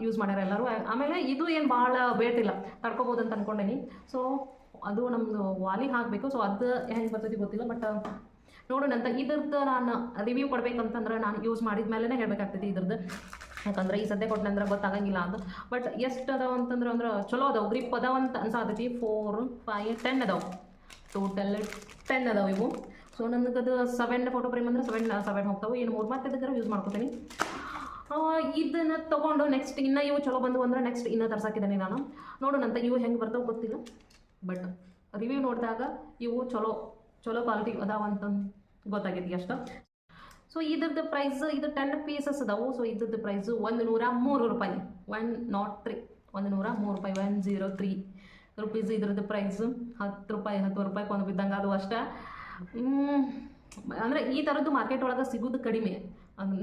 ಯೂಸ್ ಮಾಡ್ಯಾರ ಎಲ್ಲರೂ. ಆಮೇಲೆ ಇದು ಏನು ಭಾಳ ವೇಟ್ ಇಲ್ಲ ತಡ್ಕೋಬೋದು ಅಂತ ಅನ್ಕೊಂಡೇನಿ. ಸೊ ಅದು ನಮ್ಮದು ವಾಲಿಗೆ ಹಾಕಬೇಕು. ಸೊ ಅದು ಹೆಂಗೆ ಬರ್ತೈತಿ ಗೊತ್ತಿಲ್ಲ ಬಟ್ ನೋಡೋಣ ಅಂತ. ಇದ್ರದ್ದು ನಾನು ರಿವ್ಯೂ ಕೊಡ್ಬೇಕಂತಂದ್ರೆ ನಾನು ಯೂಸ್ ಮಾಡಿದ ಮೇಲೇ ಹೇಳ್ಬೇಕಾಗ್ತೈತಿ ಇದ್ರದ್ದು. ಯಾಕಂದ್ರೆ ಈ ಸದ್ಯ ಕೊಟ್ಟನಂದ್ರೆ ಗೊತ್ತಾಗಂಗಿಲ್ಲ ಅದು. ಬಟ್ ಎಷ್ಟು ಅದಾವ ಅಂತಂದ್ರೆ ಅಂದ್ರೆ ಚಲೋ ಅದಾವೆ. ಗ್ರಿಪ್ ಅದಾವ ಅಂತ ಅನ್ಸಾತೈತಿ. ಫೋರ್ ಫೈವ್ ಟೆನ್ ಅದಾವ. ಟೋಟಲ್ ಟೆನ್ ಅದಾವೆ ಇವು. ಸೊ ನನಗದು ಸೆವೆನ್ ಫೋಟೋ ಫ್ರೇಮ್ ಅಂದ್ರೆ ಸೆವೆನ್ ಸೆವೆನ್ ಹೋಗ್ತಾವೆ. ಏನು ಮೂರು ಮತ್ತೆ ಇದಕ್ಕೆ ಯೂಸ್ ಮಾಡ್ಕೊತೀನಿ. ಇದನ್ನು ತೊಗೊಂಡು ನೆಕ್ಸ್ಟ್ ಇನ್ನು ಇವು ಚಲೋ ಬಂದವು ಅಂದ್ರೆ ನೆಕ್ಸ್ಟ್ ಇನ್ನೂ ತರ್ಸಾಕಿದ್ದೀನಿ ನಾನು. ನೋಡೋಣಂತ ಇವು ಹೆಂಗೆ ಬರ್ತಾವೆ ಗೊತ್ತಿಲ್ಲ. ಬಟ್ ರಿವ್ಯೂ ನೋಡಿದಾಗ ಇವು ಚಲೋ ಚಲೋ ಕ್ವಾಲಿಟಿ ಅದಾವಂತ ಗೊತ್ತಾಗೈತಿ ಅಷ್ಟು. ಸೊ ಇದ್ರದ್ದು ಪ್ರೈಸ್ ಇದು ಟೆನ್ ಪೀಸಸ್ ಅದಾವು. ಸೊ ಇದ್ರದ್ದು ಪ್ರೈಸು ಒಂದು ನೂರ ಮೂರು ರೂಪಾಯಿ. ಒನ್ ನಾಟ್ ತ್ರೀ ಒಂದು ನೂರ ಮೂರು ರೂಪಾಯಿ. ಒನ್ ಜೀರೋ ತ್ರೀ ರುಪೀಸ್ ಇದ್ರದ್ದು ಪ್ರೈಸು ಹತ್ತು ರೂಪಾಯಿ ಹತ್ತು ರೂಪಾಯಿ ಒಂದು ಬಿದ್ದಂಗೆ ಅದು ಅಷ್ಟೇ. ಅಂದರೆ ಈ ಥರದ್ದು ಮಾರ್ಕೆಟ್ ಒಳಗೆ ಸಿಗೋದು ಕಡಿಮೆ.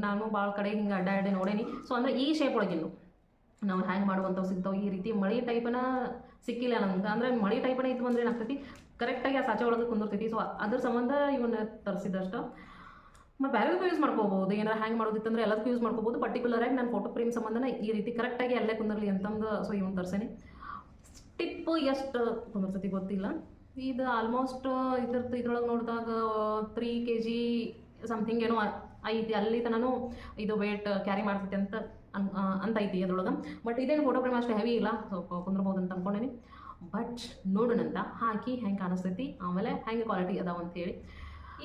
ನಾನು ಭಾಳ ಕಡೆ ಹಿಂಗೆ ಅಡ್ಡಾಡಿ ಅಡ್ಡೆ ನೋಡೇನಿ. ಸೊ ಅಂದರೆ ಈ ಶೇಪ್ ಒಳಗಿನ್ನು ನಾವು ಹ್ಯಾಂಗ್ ಮಾಡುವಂಥವು ಸಿಗ್ತಾವೆ. ಈ ರೀತಿ ಮಳೆ ಟೈಪನ ಸಿಕ್ಕಿಲ್ಲ ನಮ್ಗೆ ಅಂದರೆ ಮಳೆ ಟೈಪನ ಇತ್ತು ಅಂದ್ರೆ ಏನಾಗ್ತೈತಿ? ಕರೆಕ್ಟಾಗಿ ಆ ಸಾಚೆ ಒಳಗೆ ಕುಂದಿರ್ತೈತಿ. ಸೊ ಅದ್ರ ಸಂಬಂಧ ಇವನ್ನ ತರಿಸಿದಷ್ಟು. ಮತ್ತು ಬೇರೆದಕ್ಕೂ ಯೂಸ್ ಮಾಡ್ಕೋಬೋದು. ಏನಾರ ಹ್ಯಾಂಗ್ ಮಾಡೋದಿತ್ತಂದ್ರೆ ಎಲ್ಲದಕ್ಕೂ ಯೂಸ್ ಮಾಡ್ಕೋಬೋದು. ಪರ್ಟಿಕ್ಯುಲರಾಗಿ ನಾನು ಫೋಟೋ ಫ್ರೇಮ್ ಸಂಬಂಧನ ಈ ರೀತಿ ಕರೆಕ್ಟಾಗಿ ಅಲ್ಲೇ ಕುಂದಿರಲಿ ಅಂತಂದು ಸೊ ಇವನು ತರ್ಸೇನೆ. ಟಿಪ್ಪು ಎಷ್ಟು ಕುಂದಿರ್ತೈತಿ ಗೊತ್ತಿಲ್ಲ. ಇದು ಆಲ್ಮೋಸ್ಟ್ ಇದ್ರದ್ದು ಇದ್ರೊಳಗೆ ನೋಡಿದಾಗ ತ್ರೀ ಕೆ ಜಿ ಸಮಥಿಂಗ್ ಏನೋ ಐತಿ. ಅಲ್ಲಿ ತನೂ ಇದು ವೇಟ್ ಕ್ಯಾರಿ ಮಾಡ್ತೈತಿ ಅಂತ ಅಂತ ಐತಿ ಅದ್ರೊಳಗೆ. ಬಟ್ ಇದೇನು ಫೋಟೋ ಫ್ರೇಮ್ ಅಷ್ಟು ಹೆವಿ ಇಲ್ಲ. ಸ್ವಲ್ಪ ಕುಂದ್ರಬಹುದು ಅಂತ ಅನ್ಕೊಂಡೇನಿ. ಬಟ್ ನೋಡೋಣಂತ ಹಾಕಿ ಹೆಂಗೆ ಕಾಣಿಸ್ತೈತಿ. ಆಮೇಲೆ ಹೆಂಗೆ ಕ್ವಾಲಿಟಿ ಅದಾವ ಅಂತೇಳಿ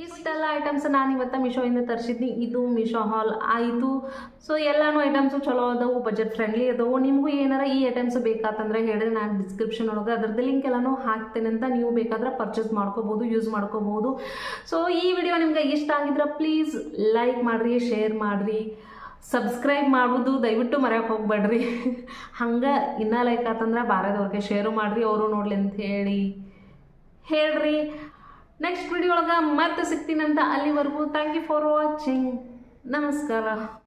ಇಷ್ಟೆಲ್ಲ ಐಟಮ್ಸ್ ನಾನು ಇವತ್ತು ಮಿಶೋಯಿಂದ ತರಿಸಿದ್ನಿ. ಇದು ಮಿಶೋ ಹಾಲ್ ಆಯಿತು. ಸೊ ಎಲ್ಲನೂ ಐಟಮ್ಸು ಚಲೋ ಅದಾವು ಬಜೆಟ್ ಫ್ರೆಂಡ್ಲಿ ಅದಾವು. ನಿಮಗೂ ಏನಾರ ಈ ಐಟಮ್ಸ್ ಬೇಕಾತಂದ್ರೆ ಹೇಳಿದ್ರೆ ನಾನು ಡಿಸ್ಕ್ರಿಪ್ಷನ್ ಒಳಗೆ ಅದ್ರದ್ದು ಲಿಂಕ್ ಎಲ್ಲನೂ ಹಾಕ್ತೇನೆ ಅಂತ ನೀವು ಬೇಕಾದ್ರೆ ಪರ್ಚೇಸ್ ಮಾಡ್ಕೋಬೋದು ಯೂಸ್ ಮಾಡ್ಕೋಬೋದು. ಸೊ ಈ ವಿಡಿಯೋ ನಿಮ್ಗೆ ಇಷ್ಟ ಆಗಿದ್ರೆ ಪ್ಲೀಸ್ ಲೈಕ್ ಮಾಡಿರಿ ಶೇರ್ ಮಾಡಿರಿ ಸಬ್ಸ್ಕ್ರೈಬ್ ಮಾಡೋದು ದಯವಿಟ್ಟು ಮರೆಯೋಕೆ ಹೋಗ್ಬೇಡ್ರಿ. *laughs* ಹಂಗೆ ಇನ್ನೂ ಲೈಕ್ ಆತಂದ್ರೆ ಬಾರದವ್ರಿಗೆ ಶೇರು ಮಾಡಿರಿ, ಅವರು ನೋಡ್ಲಿ ಅಂತ ಹೇಳಿ ಹೇಳ್ರಿ. ನೆಕ್ಸ್ಟ್ ವಿಡಿಯೋ ಒಳಗೆ ಮತ್ತೆ ಸಿಗ್ತೀನಂತ ಅಲ್ಲಿವರೆಗೂ. ಥ್ಯಾಂಕ್ ಯು ಫಾರ್ ವಾಚಿಂಗ್ ನಮಸ್ಕಾರ.